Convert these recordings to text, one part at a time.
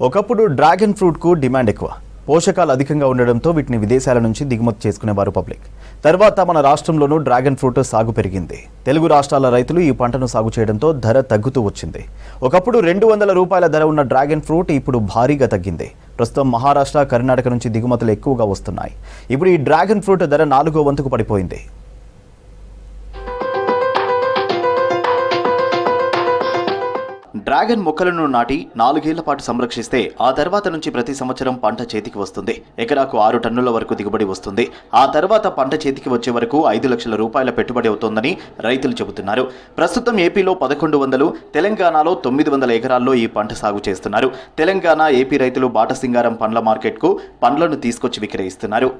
ఒకప్పుడు dragon ఫ్రూట్కు demand ఎక్కువ. పోషకాలు అధికంగా ఉండడంతో వీటిని విదేశాల నుంచి దిగుమతి చేసుకునేవారు పబ్లిక్. తర్వాత మన రాష్ట్రంలోనూ డ్రాగన్ ఫ్రూట్ సాగు పెరిగింది. తెలుగు రాష్ట్రాల రైతులు ఈ పంటను సాగు చేయడంతో ధర తగ్గుతూ వచ్చింది. ఒకప్పుడు రెండు వందల రూపాయల ధర ఉన్న డ్రాగన్ ఫ్రూట్ ఇప్పుడు భారీగా తగ్గింది. ప్రస్తుతం మహారాష్ట్ర కర్ణాటక నుంచి దిగుమతులు ఎక్కువగా వస్తున్నాయి. ఇప్పుడు ఈ డ్రాగన్ ఫ్రూట్ ధర నాలుగో వంతుకు పడిపోయింది. డ్రాగన్ మొక్కలను నాటి నాలుగేళ్ళ పాటు సంరక్షిస్తే ఆ తర్వాత నుంచి ప్రతి సంవత్సరం పంట చేతికి వస్తుంది. ఎకరాకు ఆరు టన్నుల వరకు దిగుబడి వస్తుంది. ఆ తర్వాత పంట చేతికి వచ్చే వరకు ఐదు లక్షల రూపాయల పెట్టుబడి అవుతోందని రైతులు చెబుతున్నారు. ప్రస్తుతం ఏపీలో పదకొండు వందలు తెలంగాణలో తొమ్మిది వందల ఎకరాల్లో ఈ పంట సాగు చేస్తున్నారు. తెలంగాణ ఏపీ రైతులు బాటసింగారం పండ్ల మార్కెట్కు పండ్లను తీసుకొచ్చి విక్రయిస్తున్నారు.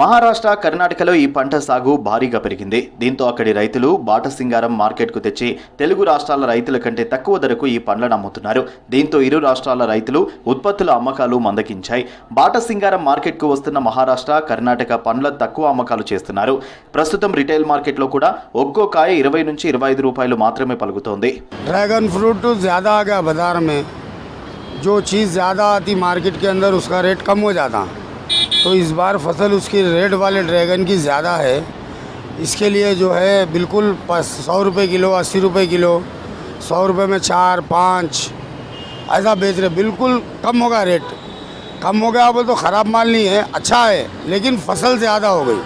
మహారాష్ట్ర కర్ణాటకలో ఈ పంట సాగు భారీగా పెరిగింది దీంతో అక్కడి రైతులు బాటసింగారం మార్కెట్కు తెచ్చి తెలుగు రాష్ట్రాల రైతుల కంటే తక్కువ ధరకు ఈ పండ్లను అమ్ముతున్నారు దీంతో ఇరు రాష్ట్రాల రైతులు ఉత్పత్తుల అమ్మకాలు మందగించాయి బాటసింగారం మార్కెట్కు వస్తున్న మహారాష్ట్ర కర్ణాటక పండ్ల తక్కువ అమ్మకాలు చేస్తున్నారు ప్రస్తుతం రిటైల్ మార్కెట్లో కూడా ఒక్కో కాయ ఇరవై నుంచి ఇరవై ఐదు రూపాయలు మాత్రమే పలుకుతోంది ड्रैगन फ्रूट तो ज़्यादा आ गया बाज़ार में जो चीज़ ज़्यादा आती मार्केट के अंदर उसका रेट कम हो जाता तो इस बार फ़सल उसकी रेड वाले ड्रैगन की ज़्यादा है। इसके लिए जो है बिल्कुल सौ रुपये किलो, अस्सी रुपये किलो, सौ रुपये में चार, पाँच, ऐसा बेच रहे। बिल्कुल कम होगा रेट। कम हो गया बोले तो ख़राब माल नहीं है अच्छा है, लेकिन फ़सल ज़्यादा हो गई।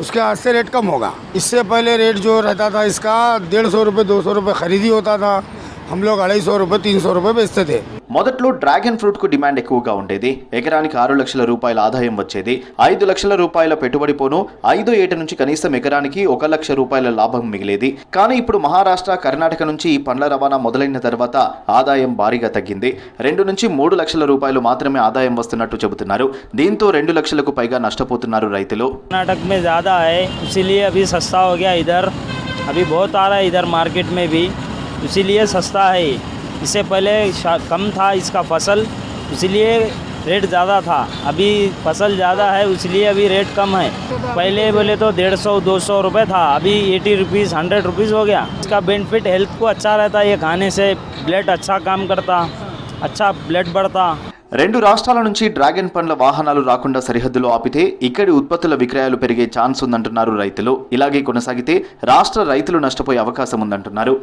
उसके हाथ से रेट कम होगा। इससे पहले रेट जो रहता था, इसका डेढ़ सौ रुपये, दो सौ रुपये खरीदी होता था। हम लोग अढ़ाई सौ रुपये, तीन सौ रुपये बेचते थे। మొదట్లో డ్రాగన్ ఫ్రూట్కు డిమాండ్ ఎక్కువగా ఉండేది. ఎకరానికి ఆరు లక్షల రూపాయల ఆదాయం వచ్చేది. ఐదు లక్షల రూపాయల పెట్టుబడి పోను ఐదు ఏట నుంచి కనీసం ఎకరానికి ఒక లక్ష రూపాయల లాభం మిగిలేది. కానీ ఇప్పుడు మహారాష్ట్ర కర్ణాటక నుంచి ఈ పండ్ల రవాణా మొదలైన తర్వాత ఆదాయం భారీగా తగ్గింది. రెండు నుంచి మూడు లక్షల రూపాయలు మాత్రమే ఆదాయం వస్తున్నట్టు చెబుతున్నారు. దీంతో రెండు లక్షలకు పైగా నష్టపోతున్నారు రైతులు. కర్ణాటక మే సస్తా హో గయా ఇదర్ అభి ఆ మార్కెట్ మే భీ ఇసిలియే సస్తా హై इससे पहले शा- कम था इसका फसल इसीलिए रेट ज़्यादा था अभी फसल ज़्यादा है इसलिए अभी रेट कम है पहले बोले तो डेढ़ सौ दो सौ रुपये था अभी एटी रुपीज़ हंड्रेड रुपीज़ हो गया इसका बेनिफिट हेल्थ को अच्छा रहता है ये खाने से ब्लड अच्छा काम करता अच्छा ब्लड बढ़ता రెండు రాష్ట్రాల నుంచి డ్రాగన్ పండ్ల వాహనాలు రాకుండా సరిహద్దులో ఆపితే ఇక్కడి ఉత్పత్తుల విక్రయాలు పెరిగే ఛాన్స్ ఉందంటున్నారు రైతులు ఇలాగే కొనసాగితే రాష్ట్ర రైతులు నష్టపోయే అవకాశం ఉందంటున్నారు